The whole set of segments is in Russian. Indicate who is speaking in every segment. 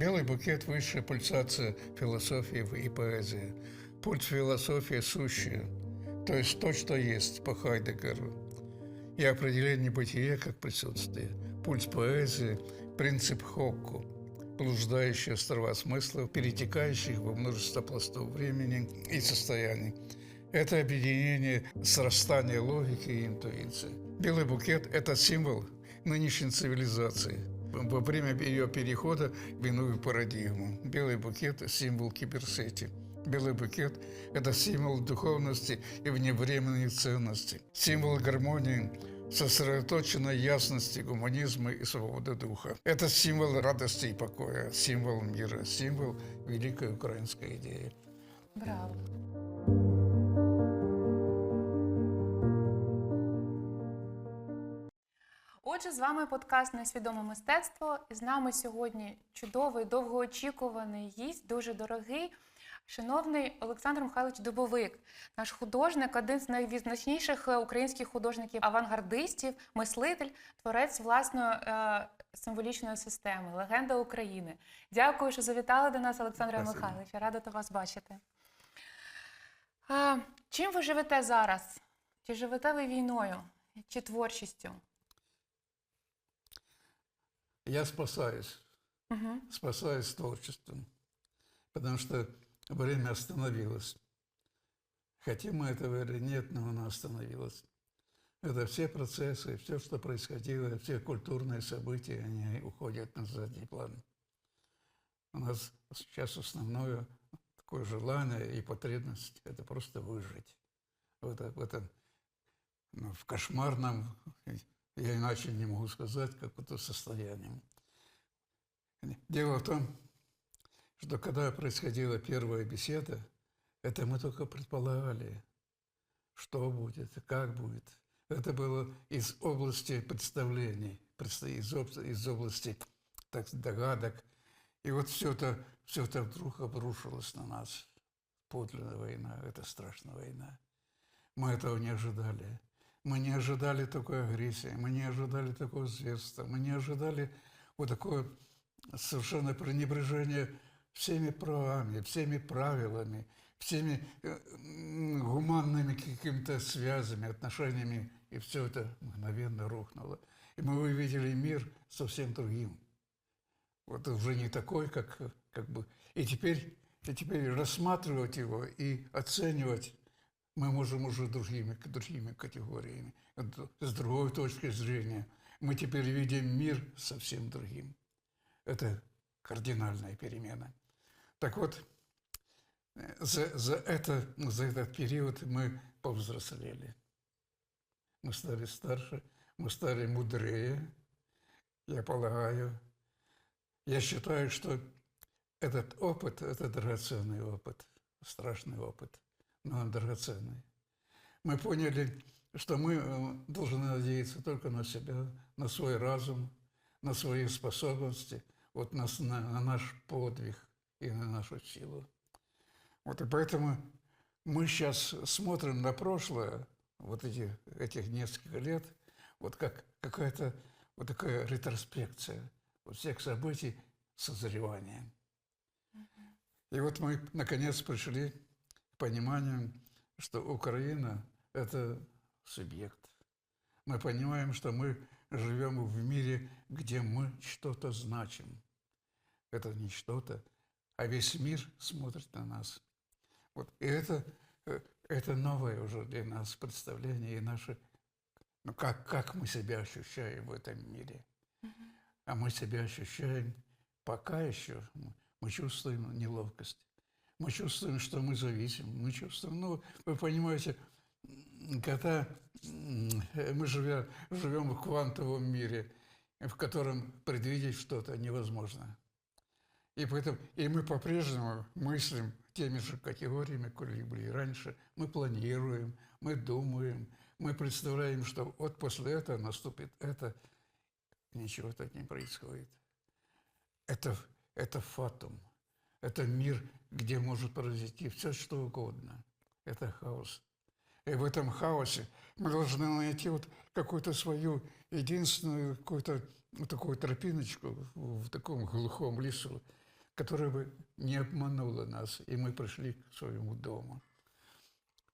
Speaker 1: Белый букет – высшая пульсация философии и поэзии. Пульс философии сущая, то есть то, что есть по Хайдегеру. И определение бытия как присутствие. Пульс поэзии – принцип Хокку, блуждающие острова смыслов, перетекающих во множество пластов времени и состояний. Это объединение срастания логики и интуиции. Белый букет – это символ нынешней цивилизации – во время ее перехода в иную парадигму. Белый букет – символ киберсети. Белый букет – это символ духовности и вневременной ценности, символ гармонии, сосредоточенной ясности, гуманизма и свободы духа. Это символ радости и покоя, символ мира, символ великой украинской идеи.
Speaker 2: Браво. Отже, з вами подкаст Несвідоме мистецтво. І з нами сьогодні чудовий, довгоочікуваний гість, дуже дорогий, шановний Олександр Михайлович Дубовик, наш художник, один з найвизначніших е, українських художників-авангардистів, мислитель, творець власної е, символічної системи, легенда України. Дякую, що завітали до нас, Олександре
Speaker 1: Спасибо.
Speaker 2: Михайловичу. Рада вас бачити. А, чим ви живете зараз? Чи живете ви війною, чи творчістю?
Speaker 1: Я спасаюсь,
Speaker 2: Угу.
Speaker 1: спасаюсь творчеством, потому что время остановилось. Хотим мы этого или нет, но оно остановилось. Это все процессы, все, что происходило, все культурные события, они уходят на задний план. У нас сейчас основное такое желание и потребность – это просто выжить. В, это- в этом, ну, в кошмарном, я иначе не могу сказать, как это состоянии. Дело в том, что когда происходила первая беседа, это мы только предполагали, что будет, как будет. Это было из области представлений, предста- из, из области так, догадок. И вот все это, все это вдруг обрушилось на нас. Подлинная война, это страшная война. Мы этого не ожидали. Мы не ожидали такой агрессии, мы не ожидали такого зверства, мы не ожидали вот такое совершенно пренебрежение всеми правами, всеми правилами, всеми э, гуманными какими-то связями, отношениями. И все это мгновенно рухнуло. И мы увидели мир совсем другим. Вот уже не такой, как, как бы... И теперь, и теперь рассматривать его и оценивать мы можем уже другими, другими категориями, с другой точки зрения. Мы теперь видим мир совсем другим. Это кардинальная перемена. Так вот, э, за, за, это, за этот период мы повзрослели. Мы стали старше, мы стали мудрее, я полагаю. Я считаю, что этот опыт – это драгоценный опыт, страшный опыт, но он драгоценный. Мы поняли, что мы э, должны надеяться только на себя, на свой разум, на свои способности, вот на- на наш подвиг и на нашу силу. Вот и поэтому мы сейчас смотрим на прошлое, вот эти, этих несколько лет, вот как какая-то вот такая ретроспекция вот всех событий созревания. И вот мы наконец пришли к пониманию, что Украина – это субъект. Мы понимаем, что мы живем в мире, где мы что-то значим. Это не что-то, а весь мир смотрит на нас. Вот. И это, э, это новое уже для нас представление и наше, ну, как, как мы себя ощущаем в этом мире. А мы себя ощущаем пока еще, мы чувствуем неловкость. Мы чувствуем, что мы зависим. Мы чувствуем, ну, вы понимаете, когда мы живя, живем в квантовом мире, в котором предвидеть что-то невозможно. И поэтому и мы по-прежнему мыслим теми же категориями, которые были раньше. Мы планируем, мы думаем, мы представляем, что вот после этого наступит это. Ничего так не происходит. Это, это фатум. Это мир, где может произойти все, что угодно. Это хаос. И в этом хаосе мы должны найти вот какую-то свою единственную какую-то вот такую тропиночку в, таком глухом лесу, которая бы не обманула нас, и мы пришли к своему дому.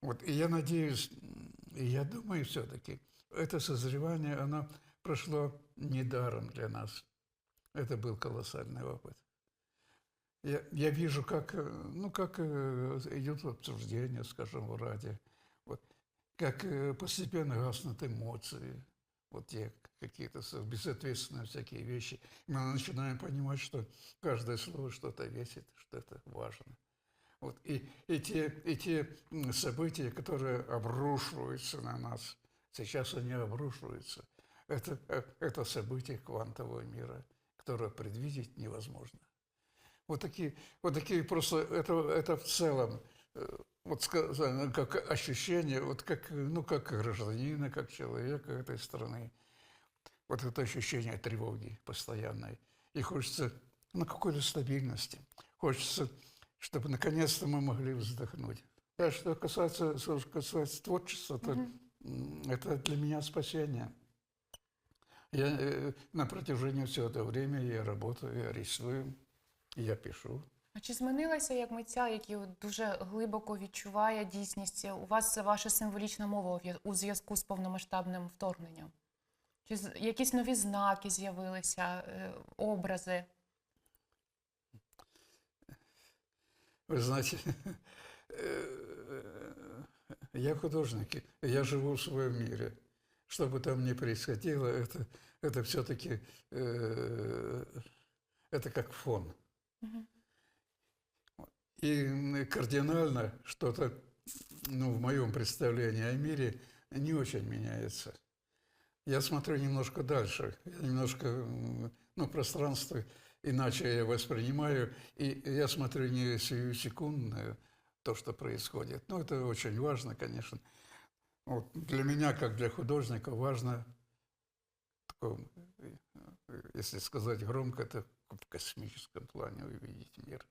Speaker 1: Вот, и я надеюсь, и я думаю все-таки, это созревание, оно прошло недаром для нас. Это был колоссальный опыт. Я, я вижу, как, э, ну, как э, идет обсуждение, скажем, в Раде, вот, как э, постепенно гаснут эмоции, вот те какие-то безответственные всякие вещи. Мы начинаем понимать, что каждое слово что-то весит, что это важно. Вот. И, и, те, и те события, которые обрушиваются на нас, сейчас они обрушиваются. Это, это события квантового мира, которое предвидеть невозможно. Вот такие, вот такие просто, это, это в целом, э, вот сказано, как ощущение, вот как, ну, как гражданина, как человека этой страны. Вот это ощущение тревоги постоянной. И хочется, ну, какой-то стабильности. Хочется, чтобы наконец-то мы могли вздохнуть. А что касается, что касается творчества, то м, это для меня спасение. Я э, на протяжении всего этого времени я работаю, я рисую, я пишу.
Speaker 2: А чи змінилася як митця, який от дуже глибоко відчуває дійсність? У вас це ваша символічна мова у в'я- у зв'язку з повномасштабним вторгненням? Чи з- якісь нові знаки з'явилися, е, образи?
Speaker 1: Вы знаете, э, я художник, и я живу в своем мире. Что бы там ни происходило, это, это все-таки это как фон. И кардинально что-то, ну, в моем представлении о мире не очень меняется. Я смотрю немножко дальше, немножко, ну, пространство иначе я воспринимаю, и я смотрю не сию секундное, то, что происходит. Ну, это очень важно, конечно. Вот для меня, как для художника, важно, в таком, э, если сказать громко, это в космическом плане увидеть мир.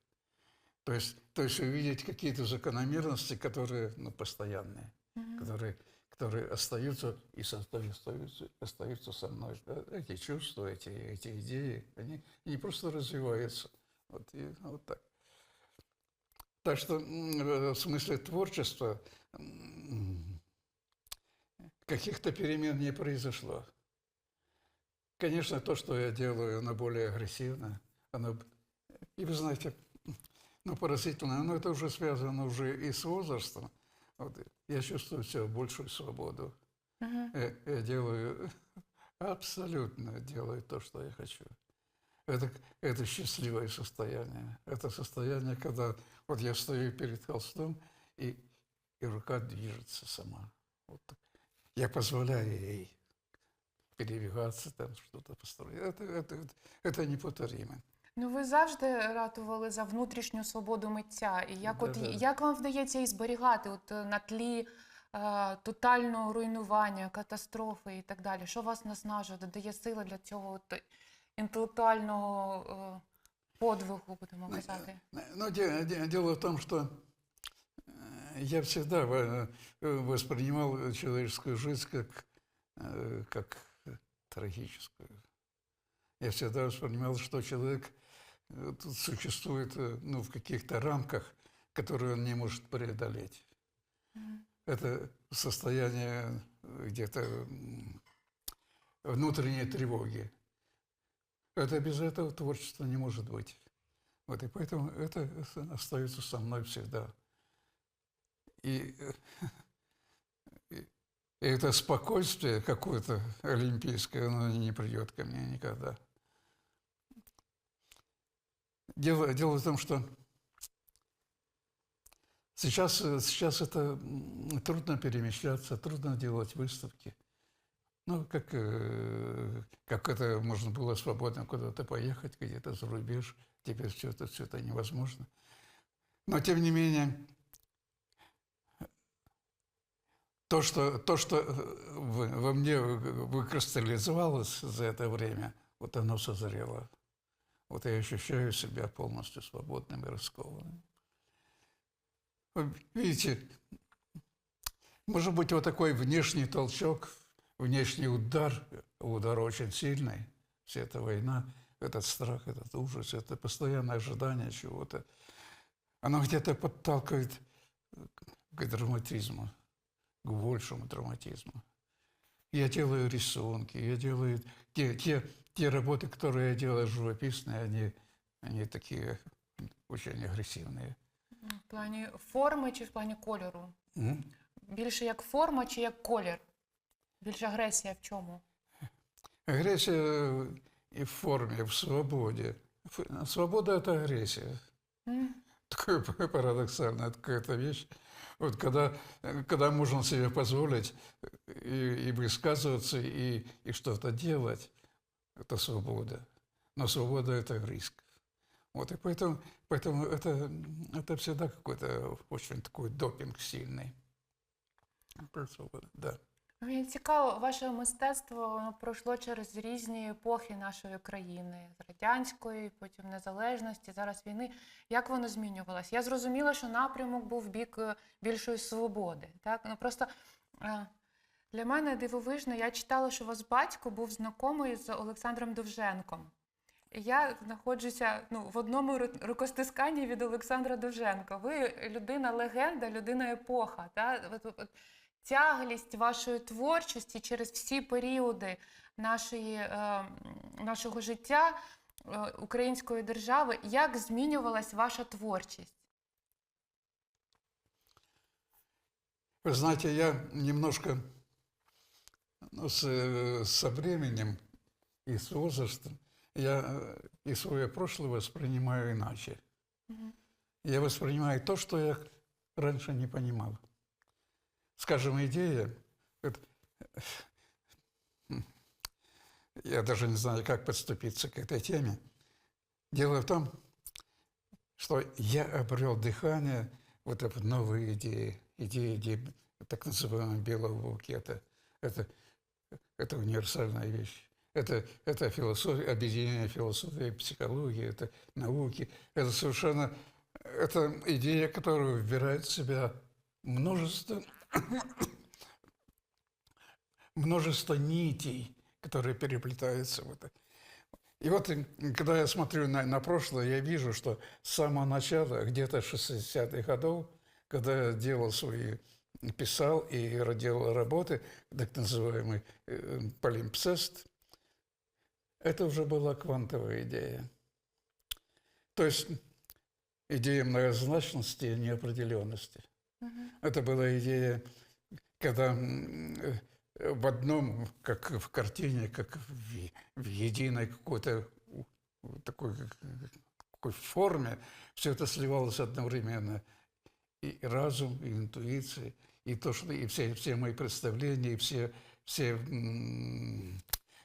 Speaker 1: То есть, то есть увидеть какие-то закономерности, которые ну, постоянные,
Speaker 2: Мгм.
Speaker 1: которые, которые остаются и остаются, остаются со мной. Да, Эти чувства, эти, эти идеи, они, они просто развиваются. Вот, и вот так. Так что э, в смысле творчества каких-то перемен не произошло. Конечно, то, что я делаю, оно более агрессивно. Оно... И вы знаете, ну, поразительно, но это уже связано уже и с возрастом. Вот, я чувствую все большую свободу.
Speaker 2: Мгм.
Speaker 1: Я, я делаю абсолютно делаю то, что я хочу. Это, это счастливое состояние. Это состояние, когда вот я стою перед холстом, и, и рука движется сама. Вот. Я позволяю ей передвигаться, там что-то построить. Это, это, это, это неповторимо.
Speaker 2: Ну, ви завжди ратували за внутрішню свободу митця. І як, от,
Speaker 1: Да-да.
Speaker 2: як вам вдається її зберігати от, е, на тлі е, тотального руйнування, катастрофи і так далі? Що вас наснажує, додає сили для цього от, інтелектуального е, подвигу, будемо
Speaker 1: Ну,
Speaker 2: казати?
Speaker 1: Но де- де- дело в том, что э, я всегда э, воспринимал человеческую жизнь как, э, как трагическую. Я всегда воспринимал, что человек э, тут существует э, ну, в каких-то рамках, которые он не может преодолеть.
Speaker 2: Мгм.
Speaker 1: Это состояние э, где-то внутренней тревоги. Это без этого творчества не может быть. Вот, и поэтому это остается со мной всегда. И- это спокойствие какое-то олимпийское, оно не придет ко мне никогда. Дело, дело в том, что сейчас, сейчас это трудно перемещаться, трудно делать выставки. Ну, как, э, как это можно было свободно куда-то поехать, где-то за рубеж. Теперь все это, все это невозможно. Но, тем не менее, то, что, то, что э, во мне вы- выкристаллизовалось за это время, вот оно созрело. Вот я ощущаю себя полностью свободным и раскованным. Видите, может быть, вот такой внешний толчок, внешний удар, удар очень сильный, вся эта война, этот страх, этот ужас, это постоянное ожидание чего-то, оно где-то подталкивает к драматизму, к большему драматизму. Я делаю рисунки, я делаю те, те, те работы, которые я делаю живописные, они, они такие очень агрессивные.
Speaker 2: В плані форми чи в плані кольору?
Speaker 1: М?
Speaker 2: Більше як форма чи як колір? Більше агресія в чому?
Speaker 1: Агрессия и в форме, в свободе. Ф- Свобода – это агрессия.
Speaker 2: М?
Speaker 1: Такая парадоксальная какая-то вещь. Вот когда, э, когда можно себе позволить э, и, и высказываться, и, и что-то делать, это свобода. Но свобода – это риск. Вот, и поэтому, поэтому это, это всегда какой-то очень такой допинг сильный. Про свободу, да.
Speaker 2: Мені цікаво, ваше мистецтво пройшло через різні епохи нашої країни, з радянської, потім незалежності, зараз війни. Як воно змінювалось? Я зрозуміла, що напрямок був бік е, більшої свободи. Так? Ну, просто е, для мене дивовижно, я читала, що у вас батько був знайомий з Олександром Довженком. Я знаходжуся ну, в одному рукостисканні від Олександра Довженка. Ви людина легенда, людина епоха. Та? От, от, от, тяглість вашої творчості через всі періоди нашої, е, м, нашого життя е, української держави. Як змінювалась ваша творчість?
Speaker 1: Вы знаете, я немножко ну, с, э, со временем и с возрастом я э, и свое прошлое воспринимаю иначе. Я воспринимаю то, что я раньше не понимал. Скажем, идея, я даже не знаю, как подступиться к этой теме. Дело в том, что я обрел дыхание вот этой новой идеи, идеи идеи так называемого белого букета. Это, это универсальная вещь. Это, это философия, объединение философии психологии, это науки. Это совершенно это идея, которая выбирает в себя множество, множество нитей, которые переплетаются в это. И вот, когда я смотрю на, на прошлое, я вижу, что с самого начала, где-то 60-х годов, когда я делал свои, писал и делал работы, так называемый э, полимпсест, это уже была квантовая идея. То есть идея многозначности и неопределенности. Это была идея, когда э, в одном, как в картине, как в, в единой какой-то такой, такой форме, все это сливалось одновременно. И разум, и интуиция, и то, что и все, все мои представления, и все, все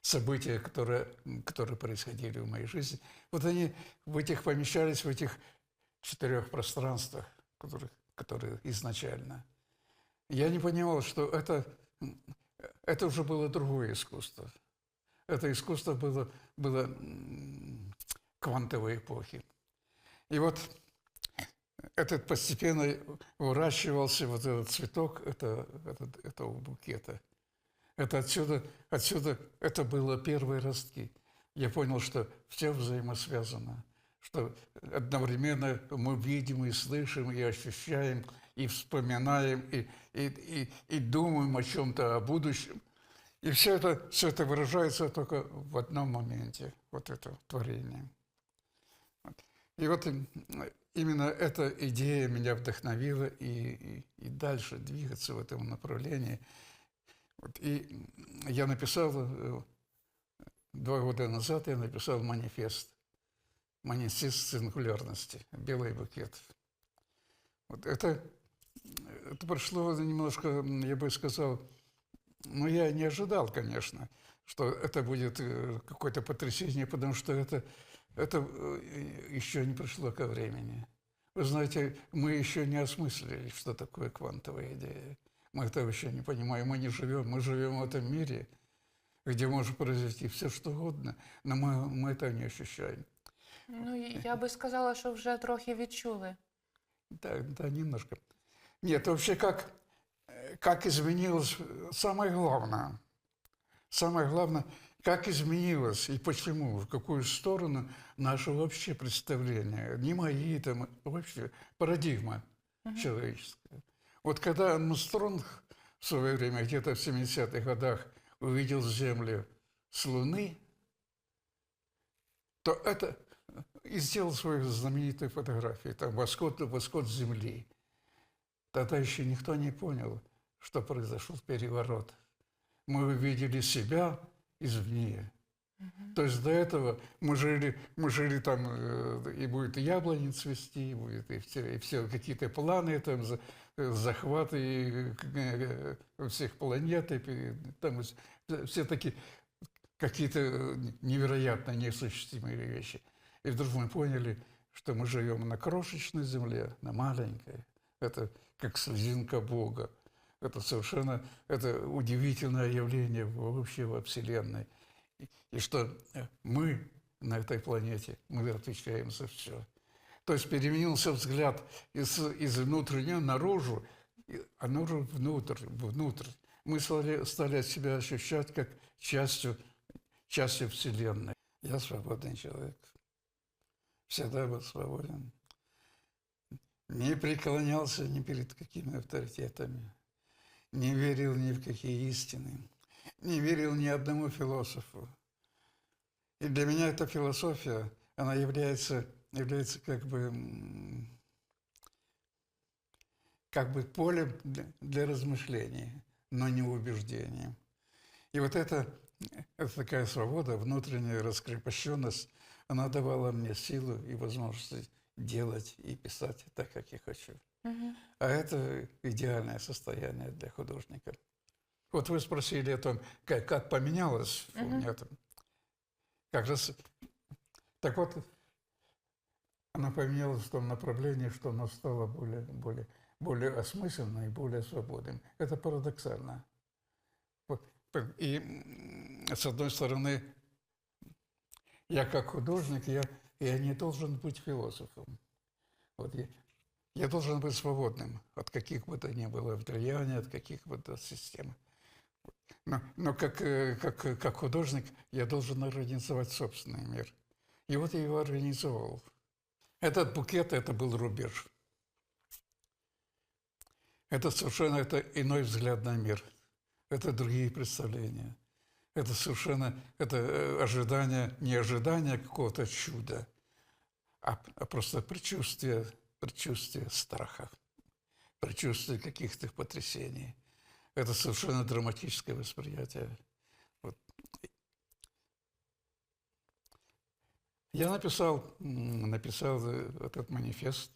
Speaker 1: события, которые, которые происходили в моей жизни, вот они в этих помещались в этих четырех пространствах, которых, которые изначально. Я не понимал, что это, это уже было другое искусство. Это искусство было, было квантовой эпохи. И вот этот постепенно выращивался вот этот цветок это, этот- этого букета. Это отсюда, отсюда, это было первые ростки. Я понял, что все взаимосвязано, что одновременно мы видим и слышим, и ощущаем, и вспоминаем, и, и, и, и думаем о чем-то, о будущем. И все это, все это выражается только в одном моменте, вот это творение. Вот. И вот им- именно эта идея меня вдохновила и, и, и дальше двигаться в этом направлении. Вот. И я написал, э, два года назад я написал манифест, манифест сингулярности, белый букет. Вот это, это прошло немножко, я бы сказал, ну, я не ожидал, конечно, что это будет э, какое-то потрясение, потому что это, это э, еще не пришло ко времени. Вы знаете, мы еще не осмыслили, что такое квантовая идея. Мы этого еще не понимаем, мы не живем, мы живем в этом мире, где может произойти все, что угодно, но мы, мы этого не ощущаем.
Speaker 2: Ну, я би сказала, що вже трохи відчули.
Speaker 1: Да, да, немножко. Нет, вообще как, как изменилось, самое главное, самое главное, как изменилось и почему, в какую сторону наше общее представление, не мои, там, вообще парадигма человеческая. Вот когда Армстронг в свое время, где-то в 70-х годах, увидел Землю с Луны, то это и сделал свою знаменитую фотографию, там восход, восход Земли. Тогда еще никто не понял, что произошел переворот. Мы увидели себя извне. То есть до этого мы жили, мы жили там, э, и будет и яблони цвести, и будет и все, и все какие-то планы, там, за- захваты э, всех планет, и там все такие какие-то э, невероятно неосуществимые вещи. И вдруг мы поняли, что мы живем на крошечной земле, на маленькой. Это как слезинка Бога. Это совершенно это удивительное явление вообще во Вселенной. И, и что э, мы на этой планете, мы отвечаем за все. То есть переменился взгляд из, из внутреннего наружу, а наружу внутрь, внутрь. Мы стали, стали себя ощущать как частью, частью Вселенной. Я свободный человек. Всегда был свободен. Не преклонялся ни перед какими авторитетами, не верил ни в какие истины, не верил ни одному философу. И для меня эта философия, она является, является как бы, как бы полем для размышлений, но не убеждением. И вот это, это такая свобода, внутренняя раскрепощенность, она давала мне силу и возможность делать и писать так, как я хочу.
Speaker 2: Мгм.
Speaker 1: А это идеальное состояние для художника. Вот вы спросили о том, как, как поменялось у
Speaker 2: Мгм.
Speaker 1: меня там. Как раз, так вот, она поменялась в том направлении, что она стала более, более, более осмысленной и более свободным. Это парадоксально. Вот, И с одной стороны, я как художник, я, я не должен быть философом. Вот я, я должен быть свободным от каких бы то ни было влияний, от каких бы то систем. Но, но как, э, как, как художник я должен организовать собственный мир. И вот я его организовал. Этот букет – это был рубеж. Это совершенно это иной взгляд на мир. Это другие представления. Это совершенно это э, ожидание, не ожидание какого-то чуда, а, а просто предчувствие, предчувствие страха, предчувствие каких-то потрясений. Это совершенно драматическое восприятие. Вот. Я написал, написал э, этот манифест.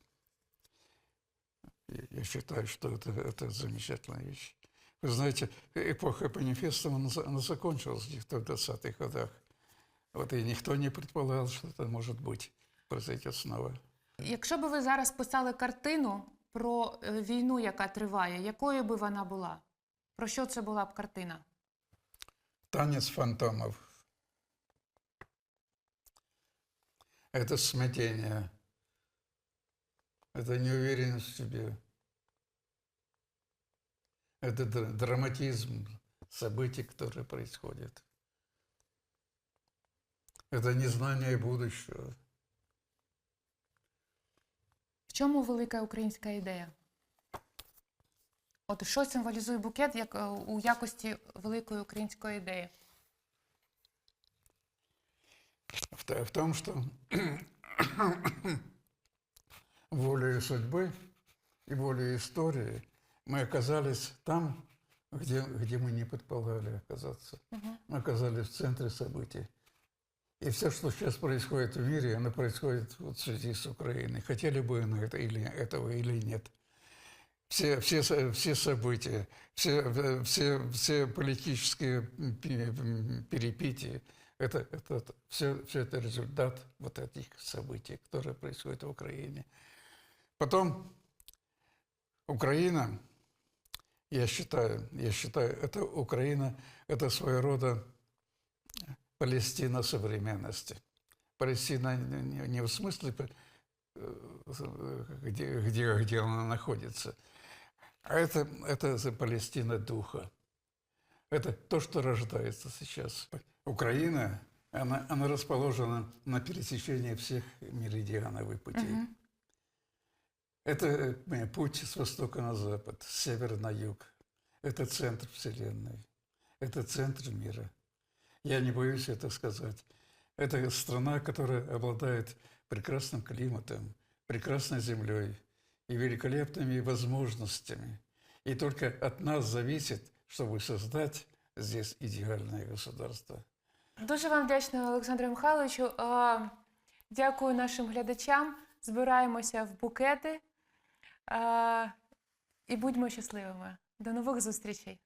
Speaker 1: Я считаю, что это, это замечательная вещь. Вы знаете, эпоха манифеста, она, за- она закончилась где-то в 20-х годах. Вот и никто не предполагал, что это может быть, произойдет снова.
Speaker 2: Якщо б ви зараз писали картину про е, війну, яка триває, якою би вона була? Про що це була б картина?
Speaker 1: Танец фантомов. Это смятение. Это неуверенность в себе. Это др- драматизм событий, которые происходят. Это незнание будущего.
Speaker 2: В чому велика українська ідея? От що символізує букет як е, у якості великої української ідеї?
Speaker 1: В, то- в том, что волею судьбы и волею истории Мы оказались там, где, где мы не предполагали оказаться. Мы оказались в центре событий. И все, что сейчас происходит в мире, оно происходит вот в связи с Украиной. Хотели бы мы это или, этого или нет. Все, все, все события, все, все, все политические м, пе- м, перипетии, это, это, все, все это результат вот этих событий, которые происходят в Украине. Потом Украина, я считаю, я считаю, это Украина, это своего рода Палестина современности. Палестина не, в смысле, э, где, где, где она находится, а это, это Палестина духа. Это то, что рождается сейчас. Украина, она, она расположена на пересечении всех меридианов и путей.
Speaker 2: Мгм.
Speaker 1: Это э, путь с востока на запад, с севера на юг. Это центр Вселенной. Это центр мира. Я не боюсь это сказать. Это страна, которая обладает прекрасным климатом, прекрасной землей и великолепными возможностями. И только от нас зависит, чтобы создать здесь идеальное государство.
Speaker 2: Дуже вам вдячна, Олександру Михайловичу. Е, Дякую нашим глядачам. Збираємося в букети і будьмо щасливими. До нових зустрічей.